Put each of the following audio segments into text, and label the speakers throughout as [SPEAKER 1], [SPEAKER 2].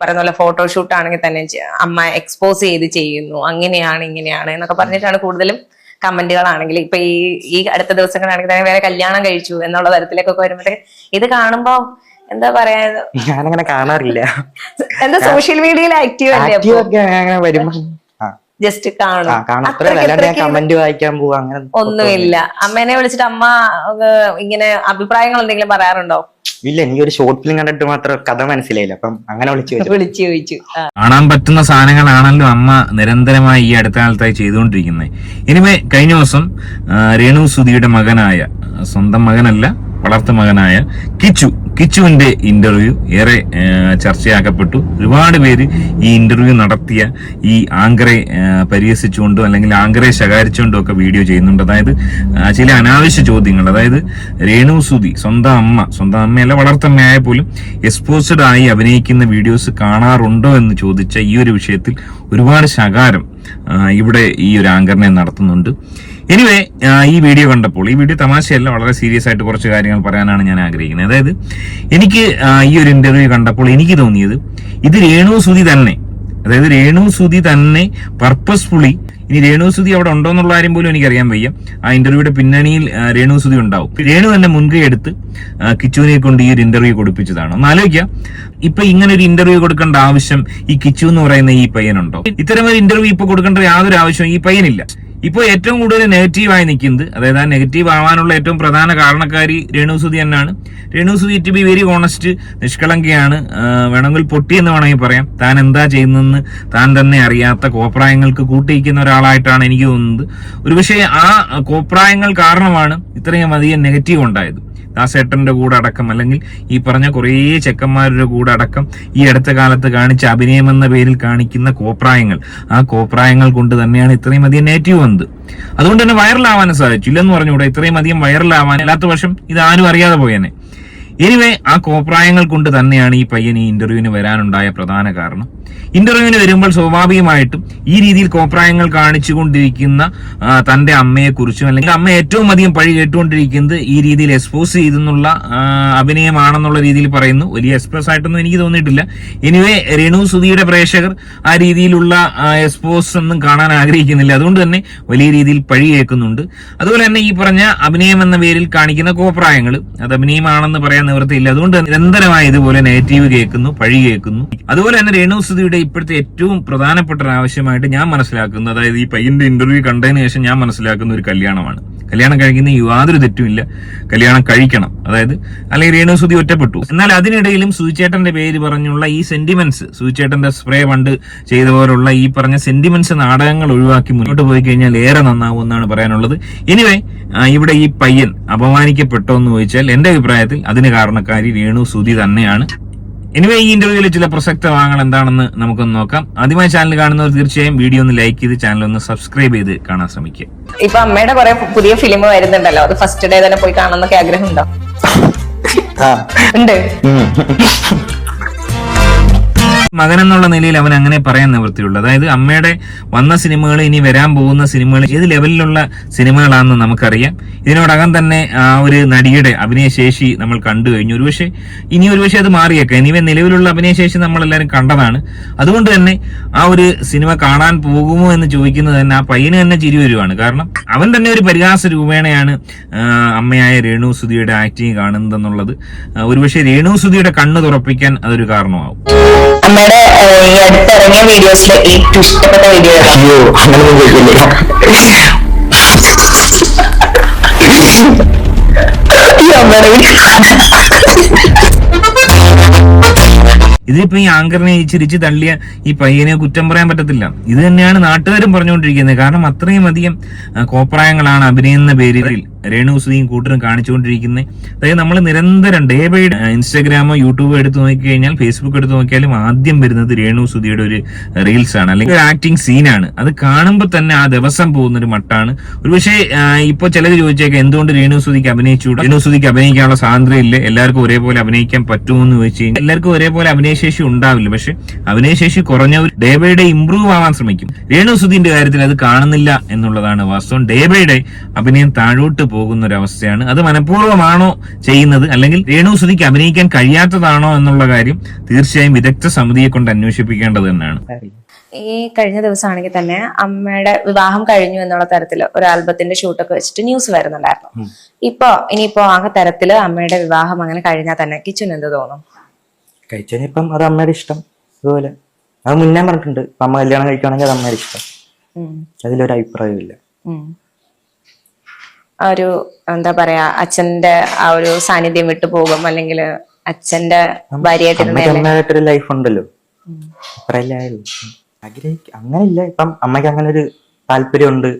[SPEAKER 1] പറയുന്ന പോലെ ഫോട്ടോഷൂട്ട് ആണെങ്കിൽ തന്നെ അമ്മ എക്സ്പോസ് ചെയ്ത് ചെയ്യുന്നു. അങ്ങനെയാണ് ഇങ്ങനെയാണ് എന്നൊക്കെ പറഞ്ഞിട്ടാണ് കൂടുതലും കമന്റുകളാണെങ്കിൽ. ഇപ്പൊ ഈ ഈ അടുത്ത ദിവസങ്ങളാണെങ്കിൽ തന്നെ വേറെ കല്യാണം കഴിച്ചു എന്നുള്ള തരത്തിലേക്കൊക്കെ വരുമ്പോഴത്തേക്ക് ഇത് കാണുമ്പോ എന്താ പറയാ
[SPEAKER 2] ഞാനങ്ങനെ കാണാറില്ല.
[SPEAKER 1] എന്താ സോഷ്യൽ മീഡിയയിൽ ആക്റ്റീവ് അല്ലേ ജസ്റ്റ് കാണും.
[SPEAKER 2] കമന്റ് വായിക്കാൻ പോവാ. അങ്ങനെ
[SPEAKER 1] ഒന്നുമില്ല. അമ്മേനെ വിളിച്ചിട്ട് അമ്മ ഇങ്ങനെ അഭിപ്രായങ്ങൾ എന്തെങ്കിലും പറയാറുണ്ടോ?
[SPEAKER 2] ഇല്ല എനിക്ക് ഒരു ഷോർട്ട് ഫിലിം കണ്ടിട്ട് മാത്രം കഥ മനസ്സിലായില്ല. അപ്പം അങ്ങനെ വിളിച്ചു
[SPEAKER 1] വിളിച്ചു ചോദിച്ചു.
[SPEAKER 3] കാണാൻ പറ്റുന്ന സാധനങ്ങളാണല്ലോ അമ്മ നിരന്തരമായി ഈ അടുത്ത കാലത്തായി ചെയ്തുകൊണ്ടിരിക്കുന്നത്. ഇനിമേ കഴിഞ്ഞ ദിവസം രേണു സുധിയുടെ മകനായ സ്വന്തം മകനല്ല വളർത്ത മകനായ കിച്ചു. കിച്ചുവിന്റെ ഇന്റർവ്യൂ ഏറെ ചർച്ചയാക്കപ്പെട്ടു. ഒരുപാട് പേര് ഈ ഇന്റർവ്യൂ നടത്തിയ ഈ ആങ്കറെ പരിഹസിച്ചുകൊണ്ടും അല്ലെങ്കിൽ ആങ്കറെ ശകാരിച്ചുകൊണ്ടും ഒക്കെ വീഡിയോ ചെയ്യുന്നുണ്ട്. അതായത് ചില അനാവശ്യ ചോദ്യങ്ങൾ. അതായത് രേണു സുധി സ്വന്തം അമ്മ സ്വന്തം അമ്മയല്ല വളർത്തമ്മയായ പോലും എക്സ്പോസ്ഡ് ആയി അഭിനയിക്കുന്ന വീഡിയോസ് കാണാറുണ്ടോ എന്ന് ചോദിച്ച ഈ ഒരു വിഷയത്തിൽ ഒരുപാട് ശകാരം ഇവിടെ ഈ ഒരു ആങ്കറിനെ നടത്തുന്നുണ്ട്. എനിവേ ഈ വീഡിയോ കണ്ടപ്പോൾ ഈ വീഡിയോ തമാശയല്ല വളരെ സീരിയസ് ആയിട്ട് കുറച്ച് കാര്യങ്ങൾ പറയാനാണ് ഞാൻ ആഗ്രഹിക്കുന്നത്. അതായത് എനിക്ക് ഈ ഒരു ഇന്റർവ്യൂ കണ്ടപ്പോൾ എനിക്ക് തോന്നിയത് ഇത് രേണു സുധി തന്നെ അതായത് രേണു സുധി തന്നെ പർപ്പസ്ഫുള്ളി ഇനി രേണു സുധി അവിടെ ഉണ്ടോ എന്നുള്ള കാര്യം പോലും എനിക്കറിയാൻ വയ്യ. ആ ഇന്റർവ്യൂയുടെ പിന്നണിയിൽ രേണു സുധി ഉണ്ടാവും. രേണു തന്നെ മുൻകൈ എടുത്ത് കിച്ചുവിനെ കൊണ്ട് ഈ ഒരു ഇന്റർവ്യൂ കൊടുപ്പിച്ചതാണ്. ഒന്ന് ആലോചിക്കുക. ഇപ്പൊ ഇങ്ങനെ ഒരു ഇന്റർവ്യൂ കൊടുക്കേണ്ട ആവശ്യം ഈ കിച്ചു എന്ന് പറയുന്ന ഈ പയ്യനുണ്ടോ? ഇത്തരം ഒരു ഇന്റർവ്യൂ ഇപ്പൊ കൊടുക്കേണ്ട യാതൊരു ആവശ്യവും ഈ പയ്യനില്ല. ഇപ്പോൾ ഏറ്റവും കൂടുതൽ നെഗറ്റീവായി നിൽക്കുന്നത് അതായത് ആ നെഗറ്റീവ് ആവാനുള്ള ഏറ്റവും പ്രധാന കാരണക്കാരി രേണുസുതി തന്നെയാണ്. Renu Sudhi to be very honest നിഷ്കളങ്കയാണ്. വേണമെങ്കിൽ പൊട്ടി എന്ന് വേണമെങ്കിൽ പറയാം. താൻ എന്താ ചെയ്യുന്നതെന്ന് താൻ തന്നെ അറിയാത്ത കോപ്രായങ്ങൾക്ക് കൂട്ടിയിരിക്കുന്ന ഒരാളായിട്ടാണ് എനിക്ക് തോന്നുന്നത്. ഒരുപക്ഷെ ആ കോപ്രായങ്ങൾ കാരണമാണ് ഇത്രയും അധികം നെഗറ്റീവ് ഉണ്ടായത്. ദാസേട്ടന്റെ കൂടെ അടക്കം അല്ലെങ്കിൽ ഈ പറഞ്ഞ കുറേ ചെക്കന്മാരുടെ കൂടെ അടക്കം ഈ അടുത്ത കാലത്ത് കാണിച്ച അഭിനയം എന്ന പേരിൽ കാണിക്കുന്ന കോപ്രായങ്ങൾ. ആ കോപ്രായങ്ങൾ കൊണ്ട് തന്നെയാണ് ഇത്രയും അധികം നെഗറ്റീവ് വന്നത്. അതുകൊണ്ട് തന്നെ വൈറലാവാനും സാധിച്ചു. ഇല്ലെന്ന് പറഞ്ഞുകൂടെ ഇത്രയും അധികം വൈറലാവാൻ അല്ലാത്ത വർഷം ഇത് ആരും അറിയാതെ പോയേനെ. എനിവേ ആ കോപ്രായങ്ങൾ കൊണ്ട് തന്നെയാണ് ഈ പയ്യൻ ഈ ഇന്റർവ്യൂവിന് വരാനുണ്ടായ പ്രധാന കാരണം. ഇന്റർവ്യൂവിന് വരുമ്പോൾ സ്വാഭാവികമായിട്ടും ഈ രീതിയിൽ കോപ്രായങ്ങൾ കാണിച്ചുകൊണ്ടിരിക്കുന്ന തന്റെ അമ്മയെക്കുറിച്ചും അല്ലെങ്കിൽ അമ്മ ഏറ്റവും അധികം പഴി കേട്ടുകൊണ്ടിരിക്കുന്നത് ഈ രീതിയിൽ എക്സ്പോസ് ചെയ്തെന്നുള്ള അഭിനയമാണെന്നുള്ള രീതിയിൽ പറയുന്നു. വലിയ എക്സ്പ്രസ് ആയിട്ടൊന്നും എനിക്ക് തോന്നിയിട്ടില്ല. എനിവേ രേണു സുധിയുടെ പ്രേക്ഷകർ ആ രീതിയിലുള്ള എക്സ്പോസ് ഒന്നും കാണാൻ ആഗ്രഹിക്കുന്നില്ല. അതുകൊണ്ട് തന്നെ വലിയ രീതിയിൽ പഴി കേൾക്കുന്നുണ്ട്. അതുപോലെ തന്നെ ഈ പറഞ്ഞ അഭിനയം എന്ന പേരിൽ കാണിക്കുന്ന കോപ്രായങ്ങൾ അത് അഭിനയമാണെന്ന് പറയാൻ നിവൃത്തിയില്ല. അതുകൊണ്ട് നിരന്തരമായി ഇതുപോലെ നെഗറ്റീവ് കേൾക്കുന്നു പഴി കേൾക്കുന്നു. അതുപോലെ തന്നെ രേണു സുധിയുടെ ഇപ്പോഴത്തെ ഏറ്റവും പ്രധാനപ്പെട്ട ഒരു ആവശ്യമായിട്ട് ഞാൻ മനസ്സിലാക്കുന്നത് അതായത് ഈ പയ്യന്റെ ഇന്റർവ്യൂ കണ്ടതിന് ശേഷം ഞാൻ മനസ്സിലാക്കുന്ന ഒരു കല്യാണമാണ്. കല്യാണം കഴിക്കുന്ന യാതൊരു തെറ്റുമില്ല. കല്യാണം കഴിക്കണം. അതായത് അല്ലെങ്കിൽ രേണുസുതി ഒറ്റപ്പെട്ടു. എന്നാൽ അതിനിടയിലും സുചേട്ടന്റെ പേര് പറഞ്ഞുള്ള ഈ സെന്റിമെന്റ്സ് സുചേട്ടന്റെ സ്പ്രേ പണ്ട് ചെയ്ത പോലുള്ള ഈ പറഞ്ഞ സെന്റിമെന്റ്സ് നാടകങ്ങൾ ഒഴിവാക്കി മുന്നോട്ട് പോയി കഴിഞ്ഞാൽ ഏറെ നന്നാവും എന്നാണ് പറയാനുള്ളത്. എനിവേ ഇവിടെ ഈ പയ്യൻ അപമാനിക്കപ്പെട്ടോ എന്ന് ചോദിച്ചാൽ എന്റെ അഭിപ്രായത്തിൽ അതിന് കാരണക്കാരി രേണു സുതി തന്നെയാണ്. എനിവേ ഈ ഇന്റർവ്യൂവിലെ ചില പ്രസക്ത ഭാഗങ്ങൾ എന്താണെന്ന് നമുക്കൊന്ന് നോക്കാം. ആദ്യമായി ചാനൽ കാണുന്നവർ തീർച്ചയായും വീഡിയോ ഒന്ന് ലൈക്ക് ചെയ്ത് ചാനൽ ഒന്ന് സബ്സ്ക്രൈബ് ചെയ്ത് കാണാൻ ശ്രമിക്കുക.
[SPEAKER 1] ഇപ്പൊ അമ്മയുടെ കുറെ പുതിയ ഫിലിം വരുന്നുണ്ടല്ലോ. അത് ഫസ്റ്റ് ഡേ തന്നെ പോയി കാണാൻ ആഗ്രഹം ഉണ്ടോ. ഉണ്ട്.
[SPEAKER 3] മകൻ എന്നുള്ള നിലയിൽ അവൻ അങ്ങനെ പറയാൻ നിവൃത്തിയുള്ളൂ. അതായത് അമ്മയുടെ വന്ന സിനിമകൾ ഇനി വരാൻ പോകുന്ന സിനിമകൾ ഏത് ലെവലിലുള്ള സിനിമകളാണെന്ന് നമുക്കറിയാം. ഇതിനോടകം തന്നെ ആ ഒരു നടിയുടെ അഭിനയശേഷി നമ്മൾ കണ്ടു കഴിഞ്ഞു. ഒരുപക്ഷെ ഇനി ഒരുപക്ഷെ അത് മാറിയേക്കാം. ഇനി നിലവിലുള്ള അഭിനയശേഷി നമ്മൾ എല്ലാവരും കണ്ടതാണ്. അതുകൊണ്ട് തന്നെ ആ ഒരു സിനിമ കാണാൻ പോകുമോ എന്ന് ചോദിക്കുന്നത് തന്നെ ആ പയ്യന് തന്നെ ചിരി വരുവാണ്. കാരണം അവൻ തന്നെ ഒരു പരിഹാസ രൂപേണയാണ് അമ്മയായ രേണു സുധിയുടെ ആക്ടിങ് കാണുന്നതെന്നുള്ളത്. ഒരുപക്ഷെ രേണു സുധിയുടെ കണ്ണ് തുറപ്പിക്കാൻ അതൊരു കാരണമാവും.
[SPEAKER 1] അമ്മയുടെ ഈ അടുത്തിറങ്ങിയ വീഡിയോസിലെ ഏറ്റവും ഇഷ്ടപ്പെട്ട വീഡിയോ
[SPEAKER 2] അയ്യോ അങ്ങനൊന്നും
[SPEAKER 1] ഈ അമ്മയുടെ
[SPEAKER 3] ഇതിപ്പോ ഈ ആങ്കറിനെ ഈ ചിരിച്ച് തള്ളിയ ഈ പയ്യനെ കുറ്റം പറയാൻ പറ്റത്തില്ല. ഇത് തന്നെയാണ് നാട്ടുകാരും പറഞ്ഞുകൊണ്ടിരിക്കുന്നത്. കാരണം അത്രയും അധികം കോപ്രായങ്ങളാണ് അഭിനയെന്ന പേരിൽ. രേണു സുധിയും കൂട്ടരും കാണിച്ചുകൊണ്ടിരിക്കുന്നത്. അതായത് നമ്മൾ നിരന്തരം ഡേ ബൈ ഇൻസ്റ്റാഗ്രാമോ യൂട്യൂബോ എടുത്ത് നോക്കിക്കഴിഞ്ഞാൽ ഫേസ്ബുക്ക് എടുത്ത് നോക്കിയാലും ആദ്യം വരുന്നത് രേണു സുധിയുടെ ഒരു റീൽസ് ആണ്. അല്ലെങ്കിൽ ഒരു ആക്ടിങ് സീനാണ് അത് കാണുമ്പോൾ തന്നെ ആ ദിവസം പോകുന്ന ഒരു മട്ടാണ്. ഒരുപക്ഷെ പക്ഷേ ഇപ്പൊ ചിലർ ചോദിച്ചേക്കാം എന്തുകൊണ്ട് രേണു സുധിക്ക് അഭിനയിച്ചുകൂടാ രേണു സുധിക്ക് അഭിനയിക്കാനുള്ള സ്വാതന്ത്ര്യം ഇല്ല എല്ലാവർക്കും ഒരേപോലെ അഭിനയിക്കാൻ പറ്റുമോ എന്ന് ചോദിച്ചു കഴിഞ്ഞാൽ എല്ലാവർക്കും ഒരേപോലെ അഭിനയശേഷി ഉണ്ടാവില്ല. പക്ഷെ അഭിനയശേഷി കുറഞ്ഞവർ ഡേ ബൈ ഡേ ഇമ്പ്രൂവ് ആവാൻ ശ്രമിക്കും. രേണു സുധിന്റെ കാര്യത്തിൽ അത് കാണുന്നില്ല എന്നുള്ളതാണ് വാസ്തവം. ഡേ ബൈ ഡേ അഭിനയം താഴോട്ട് പോകുന്ന ഒരു അവസ്ഥയാണ് അത് മനഃപൂർവമാണോ ചെയ്യുന്നത്? അല്ലെങ്കിൽ രേണു സുധിക്ക് അഭിനയിക്കാൻ കഴിയാത്തതാണോ എന്നുള്ള കാര്യം തീർച്ചയായും വിദഗ്ധ സമിതിയെ കൊണ്ട് അന്വേഷിപ്പിക്കേണ്ടത് തന്നെയാണ്.
[SPEAKER 1] ഈ കഴിഞ്ഞ ദിവസമാണെങ്കിൽ തന്നെ അമ്മയുടെ വിവാഹം കഴിഞ്ഞു എന്നുള്ള തരത്തിൽ ഒരു ആൽബത്തിന്റെ ഷൂട്ടൊക്കെ വെച്ചിട്ട് ന്യൂസ് വരുന്നുണ്ടായിരുന്നു. ഇപ്പൊ ഇനിയിപ്പോ ആ തരത്തിൽ അമ്മയുടെ വിവാഹം അങ്ങനെ കഴിഞ്ഞാൽ തന്നെ കിച്ചൻ എന്ത് തോന്നും?
[SPEAKER 2] കഴിച്ചു ഇപ്പം അത് അമ്മയുടെ ഇഷ്ടം. അതുപോലെ അത് മുന്നേ പറഞ്ഞിട്ടുണ്ട്. അമ്മ കല്യാണം കഴിക്കുകയാണെങ്കിൽ അത് അമ്മയുടെ ഇഷ്ടം. അതിലൊരു അഭിപ്രായമില്ല.
[SPEAKER 1] ആ ഒരു എന്താ പറയാ അച്ഛന്റെ ആ ഒരു സാന്നിധ്യം വിട്ടു പോകും. അല്ലെങ്കിൽ അച്ഛന്റെ
[SPEAKER 2] ഭാര്യയായിട്ട് ലൈഫ് ഉണ്ടല്ലോ. ആഗ്രഹിക്ക അങ്ങനെയില്ല. ഇപ്പം അമ്മയ്ക്ക് അങ്ങനെ ഒരു താല്പര്യമുണ്ട്.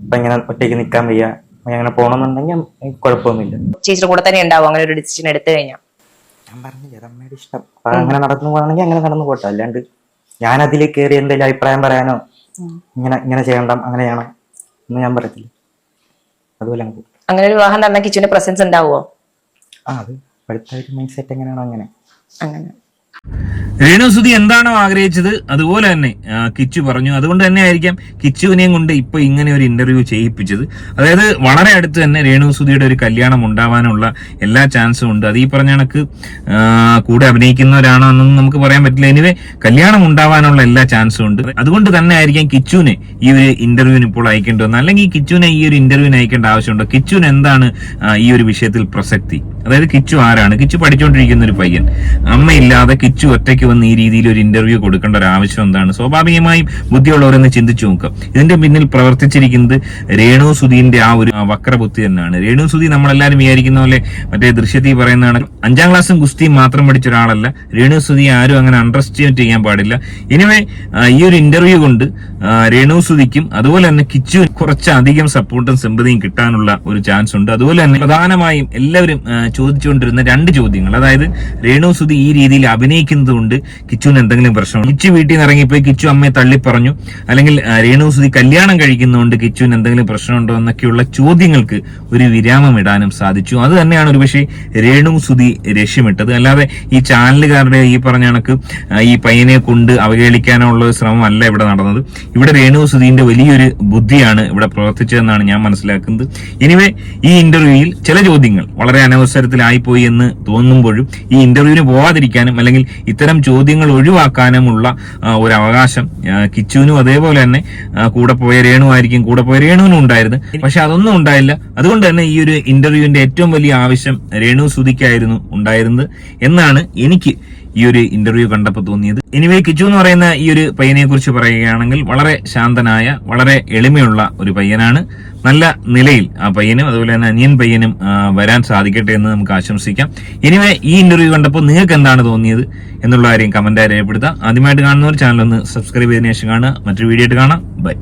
[SPEAKER 2] ഇപ്പൊ ഇങ്ങനെ ഒറ്റയ്ക്ക് നിക്കാൻ വയ്യ. അങ്ങനെ പോണെന്നുണ്ടെങ്കിൽ കുഴപ്പമൊന്നുമില്ല.
[SPEAKER 1] ചേച്ചിയുടെ കൂടെ തന്നെ ഉണ്ടാവും. അങ്ങനെ ഒരു ഡിസിഷൻ എടുത്തു കഴിഞ്ഞാൽ
[SPEAKER 2] ഞാൻ പറഞ്ഞു അമ്മയുടെ ഇഷ്ടം? അങ്ങനെ നടന്നു പോകണമെങ്കിൽ അങ്ങനെ നടന്നു പോട്ടെ. അല്ലാണ്ട് ഞാൻ അതിൽ കയറി എന്തെങ്കിലും അഭിപ്രായം പറയാനോ ഇങ്ങനെ ഇങ്ങനെ ചെയ്യണ്ട അങ്ങനെ ചെയ്യണം എന്ന് ഞാൻ പറയത്തില്ല. അതുപോലെ അങ്ങ് പോകും.
[SPEAKER 1] അങ്ങനെ ഒരു വിവാഹം നടന്ന കിച്ചുവിന്റെ പ്രസൻസ് ഉണ്ടാവുമോ
[SPEAKER 2] ആ അത് മൈൻഡ് സെറ്റ് എങ്ങനെയാണോ അങ്ങനെ.
[SPEAKER 1] അങ്ങനെ.
[SPEAKER 3] രേണുസുതി എന്താണോ ആഗ്രഹിച്ചത്? അതുപോലെ തന്നെ കിച്ചു പറഞ്ഞു. അതുകൊണ്ട് തന്നെ ആയിരിക്കാം കിച്ചുവിനെയും കൊണ്ട് ഇപ്പൊ ഇങ്ങനെ ഒരു ഇന്റർവ്യൂ ചെയ്യിപ്പിച്ചത്. അതായത് വളരെ അടുത്ത് തന്നെ രേണുസുതിയുടെ ഒരു കല്യാണം ഉണ്ടാവാനുള്ള എല്ലാ ചാൻസും ഉണ്ട്. അത് ഈ പറഞ്ഞ കണക്ക് കൂടെ അഭിനയിക്കുന്നവരാണോ എന്നൊന്നും നമുക്ക് പറയാൻ പറ്റില്ല. എനിവേ കല്യാണം ഉണ്ടാവാനുള്ള എല്ലാ ചാൻസും ഉണ്ട്. അതുകൊണ്ട് തന്നെ ആയിരിക്കാം കിച്ചുവിനെ ഈ ഒരു ഇന്റർവ്യൂവിന് ഇപ്പോൾ അയക്കേണ്ടി വന്നത്. അല്ലെങ്കിൽ കിച്ചുവിനെ ഈ ഒരു ഇന്റർവ്യൂവിന് അയക്കേണ്ട ആവശ്യമുണ്ടോ? കിച്ചുവിന് എന്താണ് ഈ ഒരു വിഷയത്തിൽ പ്രസക്തി? അതായത് കിച്ചു ആരാണ്? കിച്ചു പഠിച്ചുകൊണ്ടിരിക്കുന്ന ഒരു പയ്യൻ. അമ്മയില്ലാതെ കിച്ചു ഒറ്റയ്ക്ക് വന്ന് ഈ രീതിയിൽ ഒരു ഇന്റർവ്യൂ കൊടുക്കേണ്ട ഒരു ആവശ്യം എന്താണ്? സ്വാഭാവികമായും ബുദ്ധിയുള്ളവരെന്ന് ചിന്തിച്ചു നോക്കുക. ഇതിന്റെ പിന്നിൽ പ്രവർത്തിച്ചിരിക്കുന്നത് രേണു സുധീന്റെ ആ ഒരു വക്രബുദ്ധി തന്നെയാണ്. രേണു സുധി നമ്മളെല്ലാവരും വിചാരിക്കുന്ന പോലെ മറ്റേ ദൃശ്യത്തിൽ പറയുന്നതാണ് അഞ്ചാം ക്ലാസ്സും ഗുസ്തിയും മാത്രം പഠിച്ച ഒരാളല്ല. രേണു സുധി ആരും അങ്ങനെ അണ്ടർസ്റ്റിമേറ്റ് ചെയ്യാൻ പാടില്ല. ഇനിവേ ഈ ഒരു ഇന്റർവ്യൂ കൊണ്ട് രേണു സുധിക്കും അതുപോലെ തന്നെ കിച്ചു കുറച്ചധികം സപ്പോർട്ടും സിമ്പതിയും കിട്ടാനുള്ള ഒരു ചാൻസ് ഉണ്ട്. അതുപോലെ തന്നെ പ്രധാനമായും എല്ലാവരും ചോദിച്ചുകൊണ്ടിരുന്ന രണ്ട് ചോദ്യങ്ങൾ. അതായത് രേണു സുധി ഈ രീതിയിൽ അഭിനയിക്കുന്നത് കൊണ്ട് കിച്ചുവിന് എന്തെങ്കിലും പ്രശ്നം കിച്ചു വീട്ടിൽ നിന്ന് ഇറങ്ങിപ്പോയി കിച്ചു അമ്മയെ തള്ളി പറഞ്ഞു അല്ലെങ്കിൽ രേണു സുധി കല്യാണം കഴിക്കുന്നതുകൊണ്ട് കിച്ചുവിന് എന്തെങ്കിലും പ്രശ്നമുണ്ടോ എന്നൊക്കെയുള്ള ചോദ്യങ്ങൾക്ക് ഒരു വിരാമം ഇടാനും സാധിച്ചു. അത് തന്നെയാണ് ഒരുപക്ഷെ രേണു സുധി ലക്ഷ്യമിട്ടത് അല്ലാതെ ഈ ചാനലുകാരുടെ ഈ പറഞ്ഞ കണക്ക് ഈ പയ്യനെ കൊണ്ട് അവഹേളിക്കാനുള്ള ഒരു അല്ല ഇവിടെ നടന്നത്. ഇവിടെ രേണു സുധീന്റെ വലിയൊരു ബുദ്ധിയാണ് ഇവിടെ പ്രവർത്തിച്ചതെന്നാണ് ഞാൻ മനസ്സിലാക്കുന്നത്. എനിവേ ഈ ഇന്റർവ്യൂയിൽ ചില ചോദ്യങ്ങൾ വളരെ അനവസരത്തിലായിപ്പോയി എന്ന് തോന്നുമ്പോഴും ഈ ഇന്റർവ്യൂവിന് പോവാതിരിക്കാനും അല്ലെങ്കിൽ ഇത്തരം ചോദ്യങ്ങൾ ഒഴിവാക്കാനുമുള്ള ഒരു അവകാശം കിച്ചുവിനും അതേപോലെ തന്നെ കൂടെ പോയ രേണു ആയിരിക്കും കൂടെ പോയ രേണുവിനും ഉണ്ടായിരുന്നു. പക്ഷെ അതൊന്നും ഉണ്ടായില്ല. അതുകൊണ്ട് തന്നെ ഈ ഒരു ഇന്റർവ്യൂവിന്റെ ഏറ്റവും വലിയ ആവശ്യം രേണു സുതിക്കായിരുന്നു ഉണ്ടായിരുന്നത് എന്നാണ് എനിക്ക് ഈ ഒരു ഇന്റർവ്യൂ കണ്ടപ്പോൾ തോന്നിയത്. എനിവേ കിച്ചു എന്ന് പറയുന്ന ഈ ഒരു പയ്യനെ കുറിച്ച് പറയുകയാണെങ്കിൽ വളരെ ശാന്തനായ വളരെ എളിമയുള്ള ഒരു പയ്യനാണ്. നല്ല നിലയിൽ ആ പയ്യനും അതുപോലെ തന്നെ അനിയൻ പയ്യനും വരാൻ സാധിക്കട്ടെ എന്ന് നമുക്ക് ആശംസിക്കാം. എനിവേ ഈ ഇന്റർവ്യൂ കണ്ടപ്പോൾ നിങ്ങൾക്ക് എന്താണ് തോന്നിയത് എന്നുള്ള കാര്യം കമന്റായി രേഖപ്പെടുത്താം. ആദ്യമായിട്ട് കാണുന്നവർ ചാനൽ ഒന്ന് സബ്സ്ക്രൈബ് ചെയ്തതിനു ശേഷം കാണുക. മറ്റൊരു വീഡിയോ ആയിട്ട് കാണാം. ബൈ